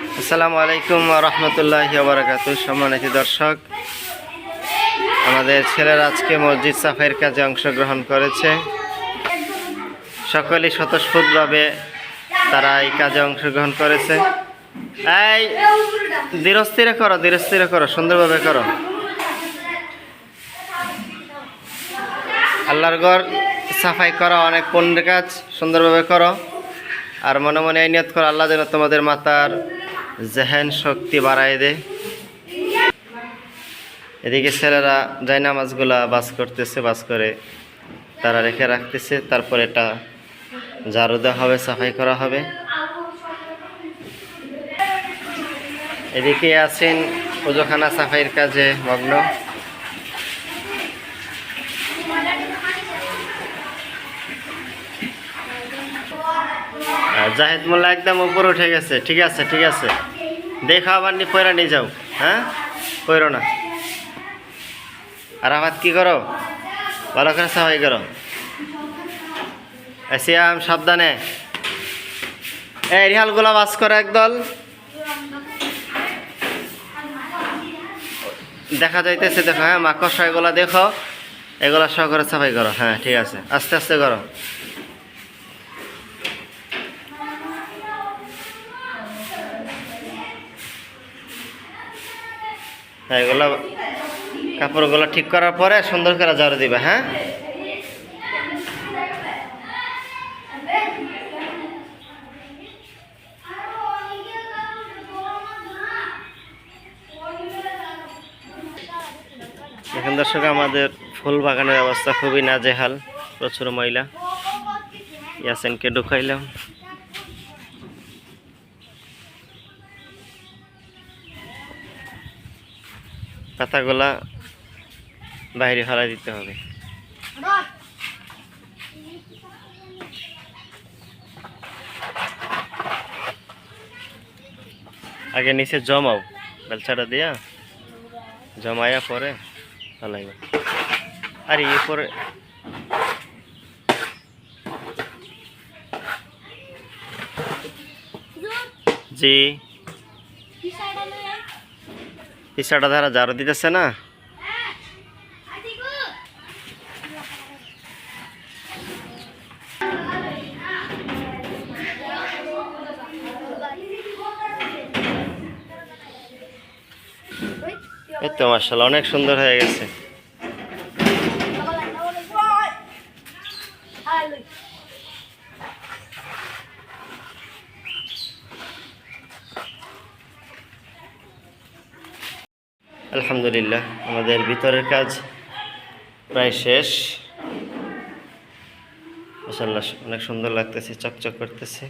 আসসালামু আলাইকুম রহমতুল্লাহ বারাকাত সম্মানিত দর্শক, আমাদের ছেলেরা আজকে মসজিদ সাফাইয়ের কাজে অংশগ্রহণ করেছে। সকলেই স্বতঃস্ফূর্তভাবে তারা এই কাজে অংশগ্রহণ করেছে। এই, ধীরস্থিরে করো ধীরস্থিরে করো, সুন্দরভাবে করো। আল্লাহর ঘর সাফাই করা অনেক পুণ্যের কাজ, সুন্দরভাবে করো। আর মনে মনে এই নিয়ত করো, আল্লাহ যেন তোমাদের মাতার জেহেন শক্তি বাড়ায় দেয় এদিকে ছেলেরা যাই নামাজগুলা বাস করতেছে, বাস করে তারা রেখে রাখতেছে, তারপর এটা ঝাড়ু দেওয়া হবে, সাফাই করা হবে। এদিকে আছেন পুজোখানা সাফাইয়ের কাজে মগ্ন। জাহেদ মোল্লা একদম উপরে উঠে গেছে। ঠিক আছে ঠিক আছে। দেখো আবার নি, পয়রা নিয়ে যাও হ্যাঁ? পয়রো না। আর আমার কী করো? ভালো করে সাফাই করো। এসিয়াম সাবধানে। এই রিহালগুলা বাস করো একদল। দেখা যাইতেছে, দেখো হ্যাঁ মাকড়সা এগুলা দেখো। এগুলা সহ করে সাফাই করো হ্যাঁ ঠিক আছে। আস্তে আস্তে করো হ্যাঁ এগুলো কাপড়গুলো ঠিক করার পরে সুন্দর করে ঝাড়ু দিবে হ্যাঁ? এখন দর্শক, আমাদের ফুল বাগানের অবস্থা খুবই নাজেহাল, প্রচুর ময়লা। ইয়াসেনকে ঢুকাইলাম। পাতাগুলা বাইরে ফেলা দিতে হবে। আগে নিচে জমাও বেলচাটা দিয়া। জমায়া পরে ফেলাইবা আর ইয়ে পরে জি। পিসাটা ধারা জারো দিতেছে না। এই তো মার্শাল অনেক সুন্দর হয়ে গেছে। আলহামদুলিল্লাহ, আমাদের ভিতরের কাজ প্রায় শেষ। মাসাল্লাহ অনেক সুন্দর লাগতেছে, চকচক করতেছে।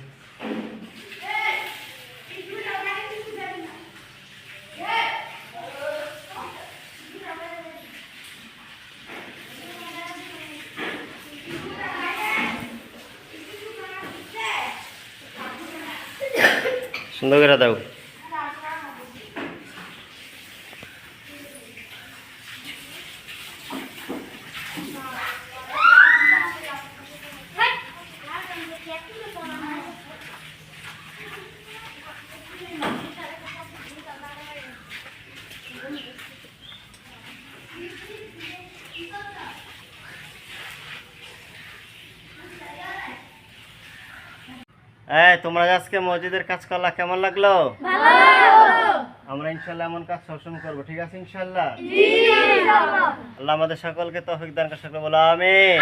সুন্দর করে দাও। এই তোমরা আজকে মসজিদের কাজ করলা কেমন লাগল? আমরা ইনশাল্লাহ এমন কাজ সবসময় করব ঠিক আছে ইনশাল্লাহ? আল্লাহ আমাদের সকলকে তফিক দান সকলে বলো আমিন।